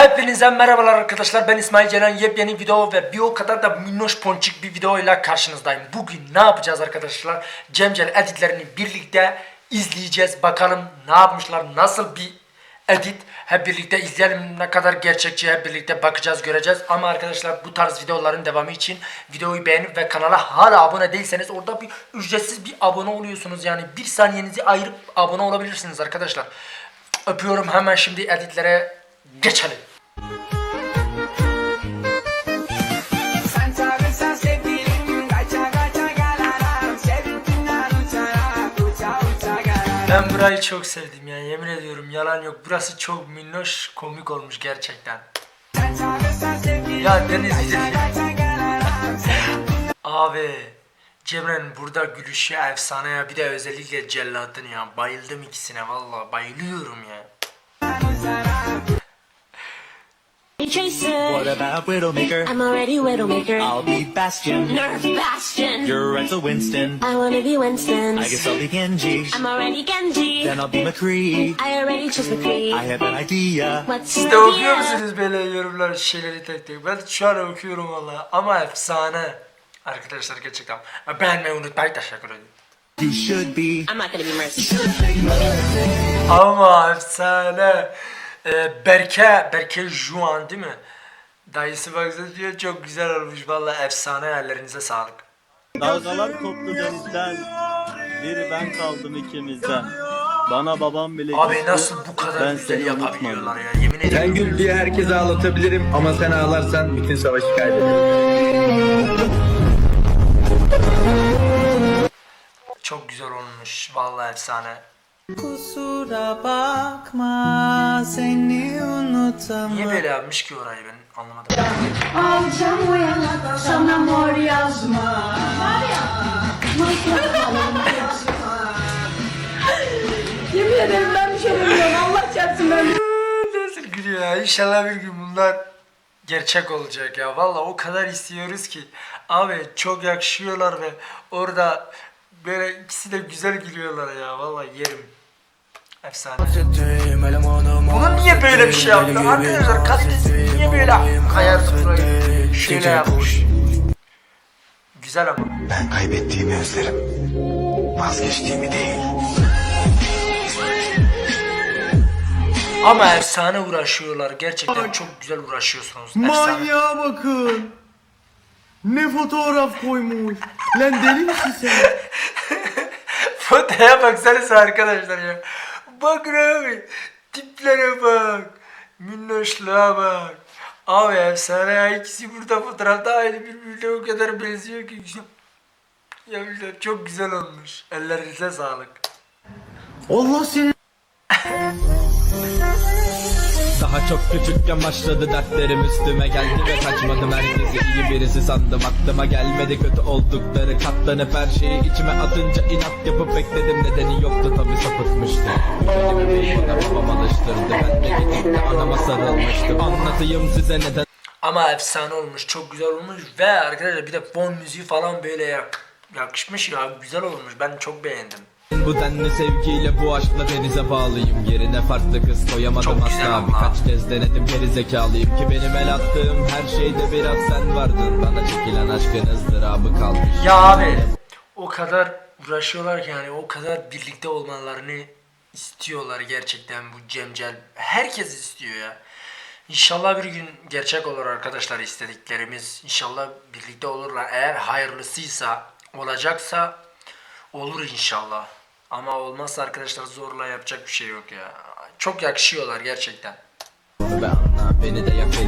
Hepinize merhabalar arkadaşlar ben İsmail Ceren yepyeni video ve bir o kadar da minnoş ponçik bir videoyla karşınızdayım. Bugün ne yapacağız arkadaşlar? Cemcel editlerini birlikte izleyeceğiz. Bakalım ne yapmışlar, nasıl bir edit. Hep birlikte izleyelim ne kadar gerçekçi hep birlikte bakacağız göreceğiz. Ama arkadaşlar bu tarz videoların devamı için videoyu beğenip ve kanala hala abone değilseniz orada bir ücretsiz bir abone oluyorsunuz. Yani bir saniyenizi ayırıp abone olabilirsiniz arkadaşlar. Öpüyorum hemen şimdi editlere geçelim. Ben burayı çok sevdim ya yemin ediyorum yalan yok. Burası çok minnoş komik olmuş gerçekten. Ya Deniz Abi Cemre'nin burada gülüşü efsane ya bir de özellikle cellatın ya bayıldım ikisine valla bayılıyorum ya. Jason, What about Widowmaker? I'm already Widowmaker. I'll be Bastion. Nerf Bastion. You're Renzo Winston. I wanna be Winston. I guess I'll be Genji. I'm already Genji. Then I'll be McCree. I already chose McCree. I have an idea. What's Siz de okuyor idea? musunuz böyle yorumlar şeyleri tek tek? Ben şu an okuyorum valla ama efsane. Arkadaşlar gerçekten beğenmeyi unutmayın teşekkür ederim. You should be. I'm not gonna be Mercy. Ama efsane. Ee, Berke, Berke Juan değil mi? Dayısı baksana diyor çok güzel olmuş valla efsane ellerinize sağlık. Dalgalar koptu denizden. Biri ben kaldım ikimizden. Bana babam bile Abi küstü, nasıl bu kadar ben güzel seni yapabiliyorlar unutmadım. ya yemin ederim. Sen gül diye herkese ağlatabilirim ama sen ağlarsan bütün savaşı kaybederim. Çok güzel olmuş vallahi efsane. Kusura bakma Seni unutamam Niye böyle yapmış ki orayı ben anlamadım. Alacağım o yana sana mor yazma Var ya Yemin ederim ben bir şey demiyorum Allah çarpsın ben Nasıl gülüyor ya İnşallah bir gün bunlar gerçek olacak ya. Vallahi o kadar istiyoruz ki. Abi çok yakışıyorlar ve orada böyle ikisi de güzel gülüyorlar ya. Vallahi yerim. Efsane. Bunun niye böyle bir şey yaptı? Arkadaşlar kalitesi niye böyle kayar burayı şöyle yapmış? Güzel ama. Ben kaybettiğimi özlerim. Vazgeçtiğimi değil. Ama efsane uğraşıyorlar. Gerçekten çok güzel uğraşıyorsunuz. Manyağa bakın. Ne fotoğraf koymuş. Lan deli misin sen? Fotoya baksanıza arkadaşlar ya. Bakın abi. Tiplere bak. Minnoşluğa bak. Abi efsane ya. İkisi burada fotoğrafta aynı birbirine o kadar benziyor ki. Ya güzel, çok güzel olmuş. Ellerinize sağlık. Allah seni Daha çok küçükken başladı dertlerim üstüme geldi ve kaçmadım herkesi iyi birisi sandım aklıma gelmedi kötü oldukları katlanıp her şeyi içime atınca inat yapıp bekledim nedeni yoktu tabi sapıtmıştı Benim bebeğim bana babam alıştırdı ben de gidip de anama sarılmıştım anlatayım size neden Ama efsane olmuş. Çok güzel olmuş. Ve arkadaşlar bir de fon müziği falan böyle ya. Yakışmış ya. Güzel olmuş. Ben çok beğendim. Bu denli sevgiyle bu aşkla denize bağlıyım Yerine farklı kız koyamadım Çok asla. Birkaç kez denedim geri zekalıyım Ki benim el attığım her şeyde biraz sen vardın Bana çekilen aşkın ızdırabı kalmış Ya abi o kadar uğraşıyorlar ki yani o kadar birlikte olmalarını istiyorlar gerçekten bu Cemcel. Herkes istiyor ya. İnşallah bir gün gerçek olur arkadaşlar istediklerimiz. İnşallah birlikte olurlar. Eğer hayırlısıysa, olacaksa olur inşallah. Ama olmazsa arkadaşlar zorla yapacak bir şey yok ya. Çok yakışıyorlar gerçekten. Beni de yak ha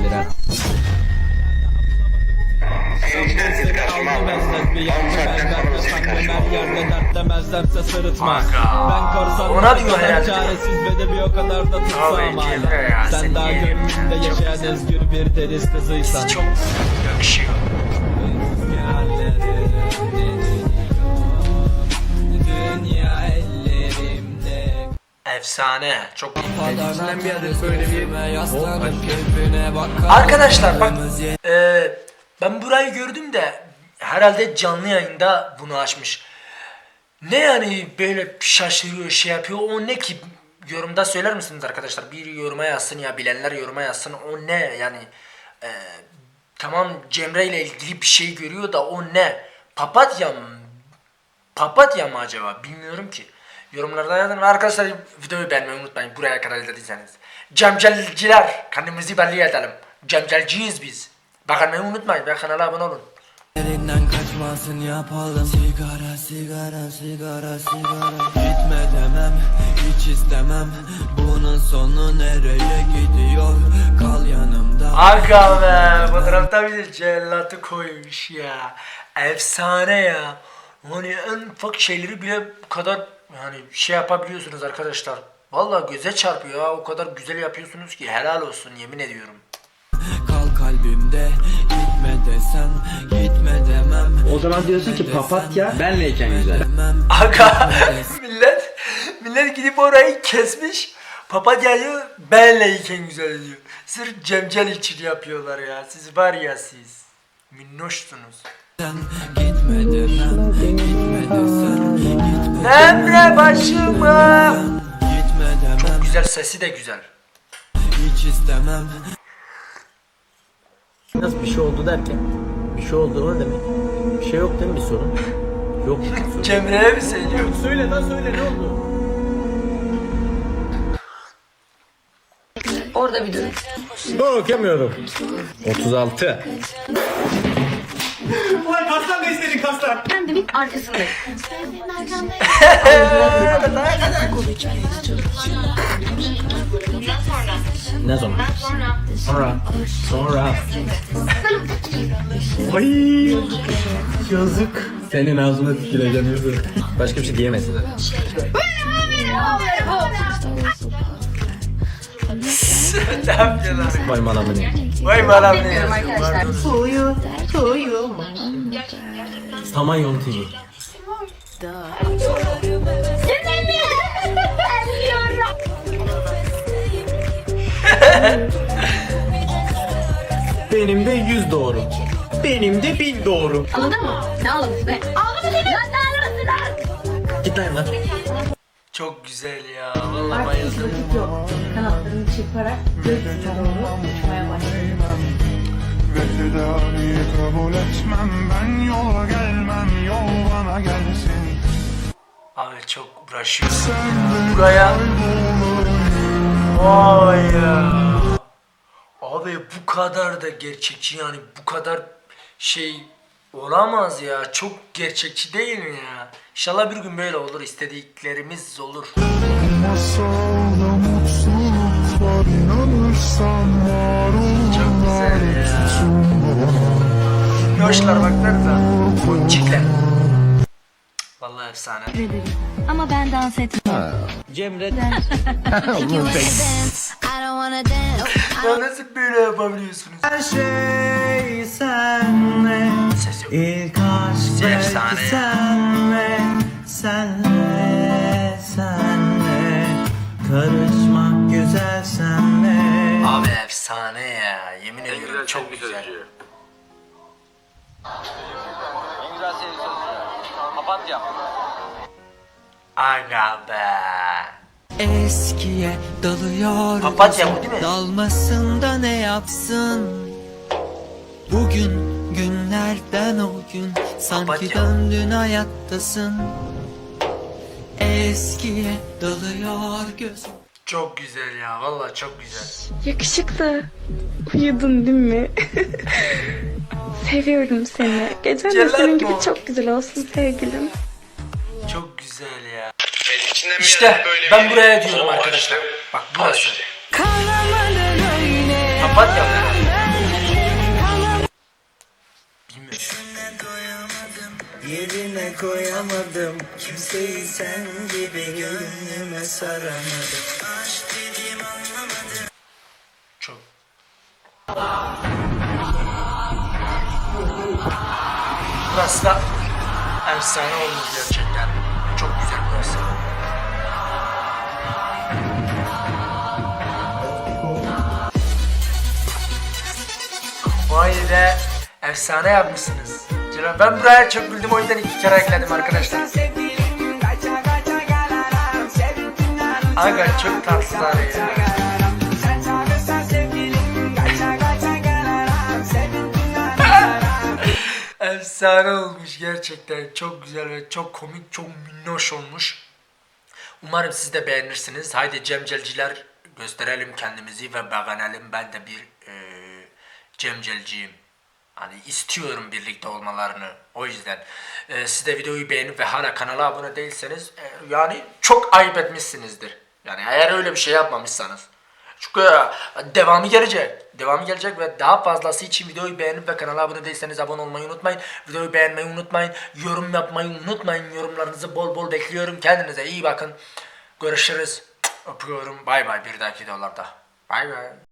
sırıtma Ben korsan Ona diyor herhalde. çaresiz ve de bir o kadar da tutsam hala sen Sen daha gönlümde yaşayan özgür bir deniz kızıysan Çok yakışıyor. Kirpine bakar Arkadaşlar bak e, ben burayı gördüm de herhalde canlı yayında bunu açmış. Ne yani böyle şaşırıyor şey yapıyor o ne ki yorumda söyler misiniz arkadaşlar? Bir yoruma yazsın ya bilenler yoruma yazsın. O ne yani? e, tamam Cemre ile ilgili bir şey görüyor da o ne? Papatya mı? Papatya mı acaba? Bilmiyorum ki. Yorumlarda yazın. Ve Arkadaşlar videoyu beğenmeyi unutmayın. Buraya kadar izlediyseniz. Cemcelciler. Kendimizi belli edelim. Cemcelciyiz biz. Bakmayı unutmayın ve kanala abone olun. Elinden kaçmasın yapalım Sigara sigara sigara sigara Gitme demem hiç istemem Bunun sonu nereye gidiyor Kal yanımda Aga be fotoğrafta bir cellatı koymuş ya. Efsane ya. Hani en ufak şeyleri bile bu kadar yani şey yapabiliyorsunuz arkadaşlar. Vallahi göze çarpıyor ya. O kadar güzel yapıyorsunuz ki helal olsun yemin ediyorum. Kal kalbimde Gitme desem Gitme demem O zaman diyorsun ki papatya benleyken güzel. Aga millet millet gidip orayı kesmiş. Papatyayı benleyken güzel diyor. Sırf cemcel için yapıyorlar ya. Siz var ya siz. Minnoşsunuz. sen Gitme demem Gitme desen Gitme Emre başıma. Gitme demem Güzel sesi de güzel. Hiç istemem Nasıl bir şey oldu derken? Bir şey oldu ne demek? Bir şey yok değil mi bir sorun? Yok. Cemre'ye mi söylüyor? söyle lan söyle ne oldu? Orada bir dur. Bakamıyorum. 36. İstedin kastan. Kendimin arkasındayım. Ne zaman? Sonra. Sonra. Ay yazık. Senin ağzına tüküreceğim yazık. Başka bir şey diyemezsin yapıyorlar? Vay malamını. Vay bana ne ya? Tuyu, tuyu. Samanyolu TV. Benim de 100 doğru. Benim de 1000 doğru. Anladın mı? Ne anladın be? Anladın mı? Lan ne lan? Git lan lan. Çok güzel ya. Vallahi bayıldım. Yok. Kanatlarını çırparak gökyüzüne doğru uçmaya başladı. Ve tedaviyi kabul etmem Ben yola gelmem Yol bana gelsin Abi çok uğraşıyorsun ya. Buraya. Vay ya. Abi bu kadar da gerçekçi yani bu kadar şey olamaz ya. Çok gerçekçi değil mi ya? İnşallah bir gün böyle olur. istediklerimiz olur. Masalda mutluluk var İnanırsan var Çok güzel ya. Yoşlar baksanıza. Ponçikler. Vallahi efsane. Ama ben dans etmem. Cemre. I don't wanna dance. Ya nasıl böyle yapabiliyorsunuz? Her şey senle. Ses yok. İlk aşk belki senle. Senle, senle. Karışmak güzel senle. Abi efsane ya. Yemin ediyorum çok güzel. Aga be. Eskiye dalıyor Papatya bu değil mi? Dalmasın da ne yapsın Bugün günlerden o gün Sanki Papatya. döndün hayattasın Eskiye dalıyor gözüm Çok güzel ya. Vallahi çok güzel. Yakışıklı. Uyudun değil mi? Seviyorum seni. Gecen de senin gibi çok güzel olsun sevgilim. Çok güzel ya. İşte ben buraya diyorum arkadaşlar. Bak burası. Papatya mı? Bilmiyorum. Yerine koyamadım Kimseyi sen gibi gönlüme saramadım Çok. Burası da efsane olmuş gerçekten. Vay be. Efsane yapmışsınız. Canım ben buraya çok güldüm o yüzden iki kere ekledim arkadaşlar. Aga çok tatlılar ya. Efsane olmuş gerçekten. Çok güzel ve çok komik, çok minnoş olmuş. Umarım siz de beğenirsiniz. Haydi Cemcelciler gösterelim kendimizi ve beğenelim. Ben de bir eee Cemcelciyim. Hani istiyorum birlikte olmalarını. O yüzden eee siz de videoyu beğenip ve hala kanala abone değilseniz eee, yani çok ayıp etmişsinizdir. Yani eğer öyle bir şey yapmamışsanız. Çünkü e, devamı gelecek. Devamı gelecek ve daha fazlası için videoyu beğenip ve kanala abone değilseniz abone olmayı unutmayın. Videoyu beğenmeyi unutmayın. Yorum yapmayı unutmayın. Yorumlarınızı bol bol bekliyorum. Kendinize iyi bakın. Görüşürüz. Öpüyorum. Bay bay bir dahaki videolarda. Bay bay.